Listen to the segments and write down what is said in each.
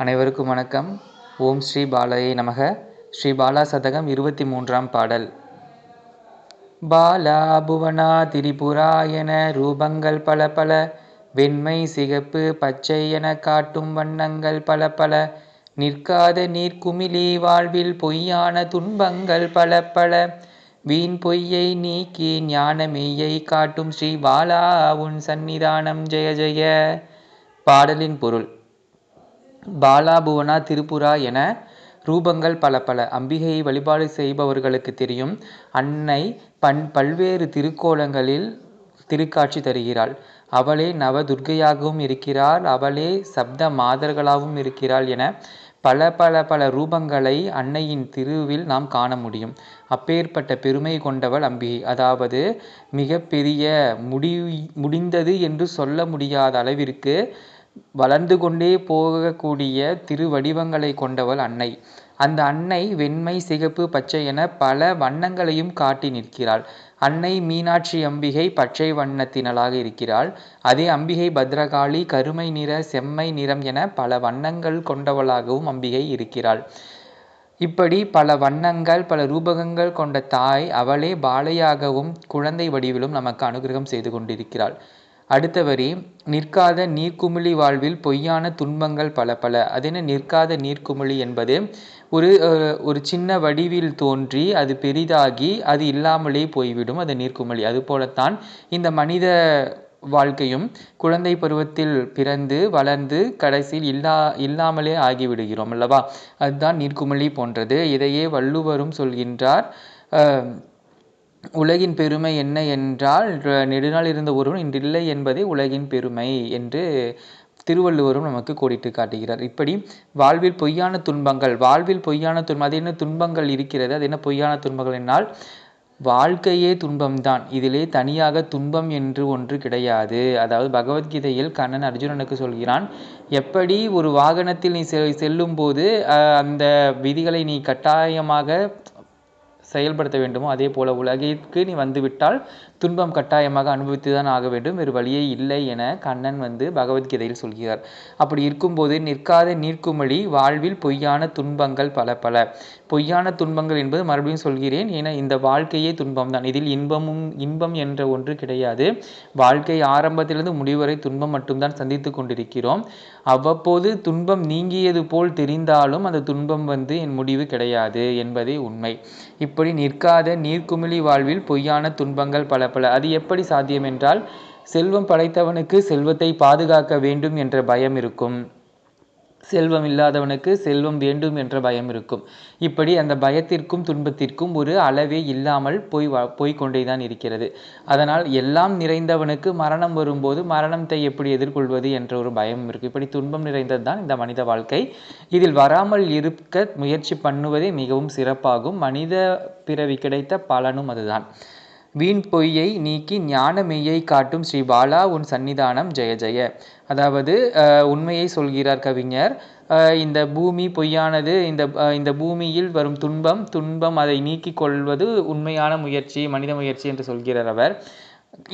அனைவருக்கும் வணக்கம். ஓம் ஸ்ரீ பாலாயை நமக. ஸ்ரீ பாலா சதகம் இருபத்தி மூன்றாம் பாடல். பாலா புவனா திரிபுராயன ரூபங்கள் பல பல வெண்மை சிகப்பு பச்சை என காட்டும் வண்ணங்கள் பல பல நிற்காத நீர்க்குமிழி வாழ்வில் பொய்யான துன்பங்கள் பல பல வீண் பொய்யை நீக்கி ஞான மெய்யை காட்டும் ஸ்ரீ பாலா உன் சந்நிதானம். ஜெய ஜெய. பாடலின் பொருள். பாலா புவனா திரிபுரா என ரூபங்கள் பல பல. அம்பிகையை வழிபாடு செய்பவர்களுக்கு தெரியும். அன்னை பன் பல்வேறு திருக்கோலங்களில் திருக்காட்சி தருகிறாள். அவளே நவ துர்க்கையாகவும் இருக்கிறாள். அவளே சப்த மாதர்களாகவும் இருக்கிறாள் என பல பல பல ரூபங்களை அன்னையின் திருவில் நாம் காண முடியும். அப்பேற்பட்ட பெருமை கொண்டவள் அம்பிகை. அதாவது மிக பெரிய முடி முடிந்தது என்று சொல்ல முடியாத அளவிற்கு வளர்ந்து கொண்டே போகக்கூடிய திருவடிவங்களை கொண்டவள் அன்னை. அந்த அன்னை வெண்மை சிகப்பு பச்சை என பல வண்ணங்களையும் காட்டி நிற்கிறாள். அன்னை மீனாட்சி அம்பிகை பச்சை வண்ணத்தினளாக இருக்கிறாள். அதே அம்பிகை பத்ரகாளி கருமை நிற செம்மை நிறம் என பல வண்ணங்கள் கொண்டவளாகவும் அம்பிகை இருக்கிறாள். இப்படி பல வண்ணங்கள் பல ரூபகங்கள் கொண்ட தாய் அவளே பாலையாகவும் குழந்தை வடிவிலும் நமக்கு அனுகிரகம் செய்து கொண்டிருக்கிறாள். அடுத்த வரி நிற்காத நீர்க்குமிழி வாழ்வில் பொய்யான துன்பங்கள் பல பல. அதென நிற்காத நீர்க்குமிழி என்பது ஒரு ஒரு சின்ன வடிவில் தோன்றி அது பெரிதாகி அது இல்லாமலே போய்விடும் அது நீர்க்குமிழி. அதுபோலத்தான் இந்த மனித வாழ்க்கையும் குழந்தை பருவத்தில் பிறந்து வளர்ந்து கடைசியில் இல்லா இல்லாமலே ஆகிவிடுகிறோம் அல்லவா? அதுதான் நீர்க்குமிழி போன்றது. இதையே வள்ளுவரும் சொல்கின்றார் உலகின் பெருமை என்ன என்றால் நெடுநாள் இருந்த ஒருவன் இன்றில்லை என்பதே உலகின் பெருமை என்று திருவள்ளுவரும் நமக்கு கோடிட்டு காட்டுகிறார். இப்படி வாழ்வில் பொய்யான துன்பங்கள் வாழ்வில் பொய்யான துன்பம் அது என்ன துன்பங்கள் இருக்கிறது அது என்ன பொய்யான துன்பங்கள் என்னால் வாழ்க்கையே துன்பம்தான். இதிலே தனியாக துன்பம் என்று ஒன்று கிடையாது. அதாவது பகவத்கீதையில் கண்ணன் அர்ஜுனனுக்கு சொல்கிறான் எப்படி ஒரு வாகனத்தில் நீ செல்லும் போது அந்த விதிகளை நீ கட்டாயமாக செயல்படுத்த வேண்டுமோ அதே போல உலகிற்கு நீ வந்துவிட்டால் துன்பம் கட்டாயமாக அனுபவித்து தான் ஆக வேண்டும். வேறு வழியே இல்லை என கண்ணன் வந்து பகவத்கீதையில் சொல்கிறார். அப்படி இருக்கும்போது நிற்காத நீர்க்குமழி வாழ்வில் பொய்யான துன்பங்கள் பல பல. பொய்யான துன்பங்கள் என்பது மறுபடியும் சொல்கிறேன் ஏன்னா இந்த வாழ்க்கையே துன்பம் தான் இதில் இன்பமும் இன்பம் என்ற ஒன்று கிடையாது. வாழ்க்கை ஆரம்பத்திலிருந்து முடிவரை துன்பம் மட்டும்தான் சந்தித்து கொண்டிருக்கிறோம். அவ்வப்போது துன்பம் நீங்கியது போல் தெரிந்தாலும் அந்த துன்பம் வந்து என் முடிவு கிடையாது என்பதே உண்மை. இப்படி நிற்காத நீர்க்குமிழி வாழ்வில் பொய்யான துன்பங்கள் பல பல. அது எப்படி சாத்தியம் என்றால் செல்வம் படைத்தவனுக்கு செல்வத்தை பாதுகாக்க வேண்டும் என்ற பயம் இருக்கும். செல்வம் இல்லாதவனுக்கு செல்வம் வேண்டும் என்ற பயம் இருக்கும். இப்படி அந்த பயத்திற்கும் துன்பத்திற்கும் ஒரு அளவே இல்லாமல் போய் போய்கொண்டே தான் இருக்கிறது. அதனால் எல்லாம் நிறைந்தவனுக்கு மரணம் வரும்போது மரணத்தை எப்படி எதிர்கொள்வது என்ற ஒரு பயம் இருக்கு. இப்படி துன்பம் நிறைந்தது தான் இந்த மனித வாழ்க்கை. இதில் வராமல் இருக்க முயற்சி பண்ணுவதே மிகவும் சிறப்பாகும். மனித பிறவி கிடைத்த பலனும் அதுதான். வீண் பொய்யை நீக்கி ஞான மெய்யை காட்டும் ஸ்ரீ பாலா உன் சன்னிதானம் ஜெய ஜெய. அதாவது உண்மையை சொல்கிறார் கவிஞர். இந்த பூமி பொய்யானது இந்த இந்த பூமியில் வரும் துன்பம் துன்பம் அதை நீக்கி கொள்வது உண்மையான முயற்சி மனித முயற்சி என்று சொல்கிறார் அவர்.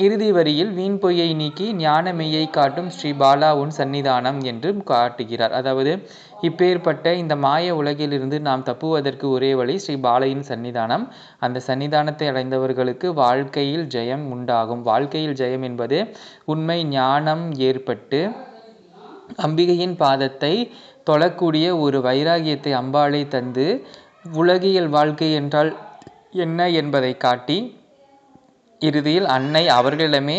இறுதி வரியில் வீண் பொய்யை நீக்கி ஞான மெய்யை காட்டும் ஸ்ரீ பாலா உன் சன்னிதானம் என்றும் காட்டுகிறார். அதாவது இப்பேற்பட்ட இந்த மாய உலகிலிருந்து நாம் தப்புவதற்கு ஒரே வழி ஸ்ரீ பாலையின் சன்னிதானம். அந்த சன்னிதானத்தை அடைந்தவர்களுக்கு வாழ்க்கையில் ஜெயம் உண்டாகும். வாழ்க்கையில் ஜெயம் என்பது உண்மை ஞானம் ஏற்பட்டு அம்பிகையின் பாதத்தை தொழக்கூடிய ஒரு வைராகியத்தை அம்பாளை தந்து உலகியல் வாழ்க்கை என்றால் என்ன என்பதை காட்டி இறுதியில் அன்னை அவர்களிடமே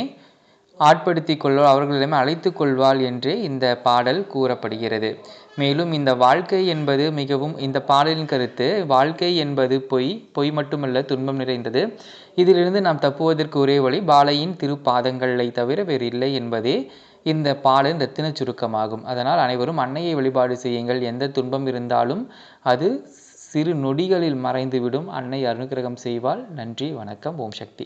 ஆட்படுத்தி கொள்வாள் அவர்களிடமே அழைத்து கொள்வாள் என்றே இந்த பாடல் கூறப்படுகிறது. மேலும் இந்த வாழ்க்கை என்பது மிகவும் இந்த பாடலின் கருத்து வாழ்க்கை என்பது பொய் பொய் மட்டுமல்ல துன்பம் நிறைந்தது. இதிலிருந்து நாம் தப்புவதற்கு ஒரே வழி பாலையின் திருப்பாதங்களை தவிர வேறு இல்லை என்பதே இந்த பாடலின் ரத்தின சுருக்கமாகும். அதனால் அனைவரும் அன்னையை வழிபாடு செய்யுங்கள். எந்த துன்பம் இருந்தாலும் அது சிறு நொடிகளில் மறைந்துவிடும் அன்னை அனுகிரகம் செய்வாள். நன்றி வணக்கம் ஓம் சக்தி.